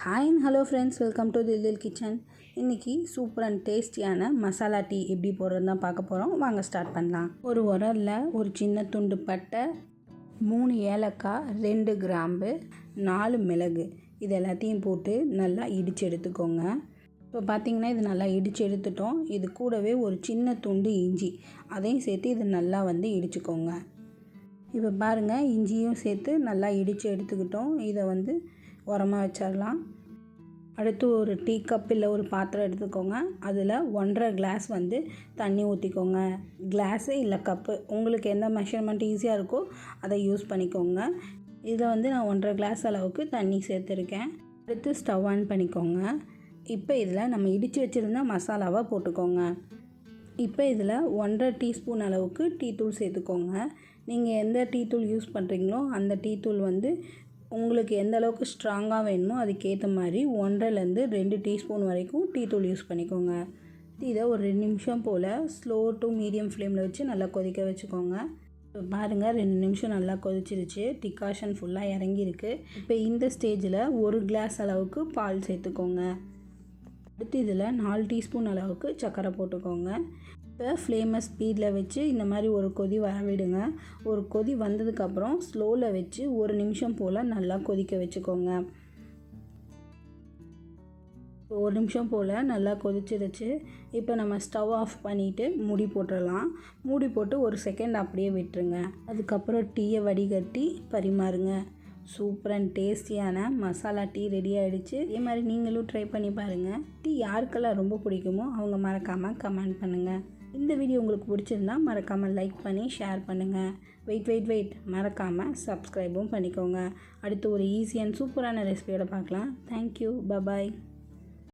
Hi and hello friends welcome to Dildil kitchen இன்றைக்கி super and டேஸ்டியான masala tea எப்படி போடுறது தான் பார்க்க போகிறோம் வாங்க ஸ்டார்ட் பண்ணலாம். ஒரு உரலில் ஒரு சின்ன துண்டு பட்டை மூணு ஏலக்காய் ரெண்டு கிராம்பு நாலு மிளகு. இது எல்லாத்தையும் போட்டு நல்லா இடித்து எடுத்துக்கோங்க. இப்போ பார்த்தீங்கன்னா இது நல்லா இடித்து எடுத்துட்டோம். இது கூடவே ஒரு சின்ன துண்டு இஞ்சி. அதையும் சேர்த்து இது நல்லா வந்து இடிச்சுக்கோங்க. இப்போ பாருங்கள் இஞ்சியும் சேர்த்து நல்லா இடித்து எடுத்துக்கிட்டோம். இதை வந்து உரமாக வச்சிடலாம். அடுத்து ஒரு டீ கப் இல்லை ஒரு பாத்திரம் எடுத்துக்கோங்க. அதில் ஒன்றரை கிளாஸ் வந்து தண்ணி ஊற்றிக்கோங்க கிளாஸு இல்லை கப்பு உங்களுக்கு எந்த மெஷர்மெண்ட் ஈஸியாக இருக்கோ அதை யூஸ் பண்ணிக்கோங்க. இதில் வந்து நான் ஒன்றரை கிளாஸ் அளவுக்கு தண்ணி சேர்த்துருக்கேன். அடுத்து ஸ்டவ் ஆன் பண்ணிக்கோங்க. இப்போ இதில் நம்ம இடித்து வச்சுருந்த மசாலாவை போட்டுக்கோங்க. இப்போ இதில் ஒன்றரை டீஸ்பூன் அளவுக்கு டீ தூள் சேர்த்துக்கோங்க. நீங்கள் எந்த டீ தூள் யூஸ் பண்ணுறீங்களோ அந்த டீ தூள் வந்து உங்களுக்கு எந்த அளவுக்கு ஸ்ட்ராங்காக வேணுமோ அதுக்கேற்ற மாதிரி ஒன்றரைலேருந்து ரெண்டு டீஸ்பூன் வரைக்கும் டீ தூள் யூஸ் பண்ணிக்கோங்க. இதை ஒரு ரெண்டு நிமிஷம் போல் ஸ்லோ டு மீடியம் ஃப்ளேமில் வச்சு நல்லா கொதிக்க வச்சுக்கோங்க. இப்போ பாருங்கள் ரெண்டு நிமிஷம் நல்லா கொதிச்சிருச்சு. டிகாஷன் ஃபுல்லாக இறங்கியிருக்கு. இப்போ இந்த ஸ்டேஜில் ஒரு கிளாஸ் அளவுக்கு பால் சேர்த்துக்கோங்க. அடுத்து இதில் நாலு டீஸ்பூன் அளவுக்கு சர்க்கரை போட்டுக்கோங்க. இப்போ ஃப்ளேமை ஸ்பீடில் வச்சு இந்த மாதிரி ஒரு கொதி வர விடுங்க ஒரு கொதி வந்ததுக்கப்புறம் ஸ்லோவில் வச்சு ஒரு நிமிஷம் போல் நல்லா கொதிக்க வச்சுக்கோங்க. ஒரு நிமிஷம் போல் நல்லா கொதிச்சிருச்சு. இப்போ நம்ம ஸ்டவ் ஆஃப் பண்ணிவிட்டு மூடி போட்டுடலாம். மூடி போட்டு ஒரு செகண்ட் அப்படியே விட்டுருங்க. அதுக்கப்புறம் டீயை வடிகட்டி பரிமாறுங்க. சூப்பர் அண்ட் டேஸ்டியான மசாலா டீ ரெடி ஆகிடுச்சு இதே மாதிரி நீங்களும் ட்ரை பண்ணி பாருங்கள் டீ யாருக்கெல்லாம் ரொம்ப பிடிக்குமோ அவங்க மறக்காமல் கமெண்ட் பண்ணுங்கள் இந்த வீடியோ உங்களுக்கு பிடிச்சிருந்தா மறக்காமல் லைக் பண்ணி ஷேர் பண்ணுங்கள் வெயிட் வெயிட் வெயிட் மறக்காமல் சப்ஸ்கிரைபும் பண்ணிக்கோங்க. அடுத்து ஒரு ஈஸி அண்ட் சூப்பரான ரெசிபியோட பார்க்கலாம். Thank you bye bye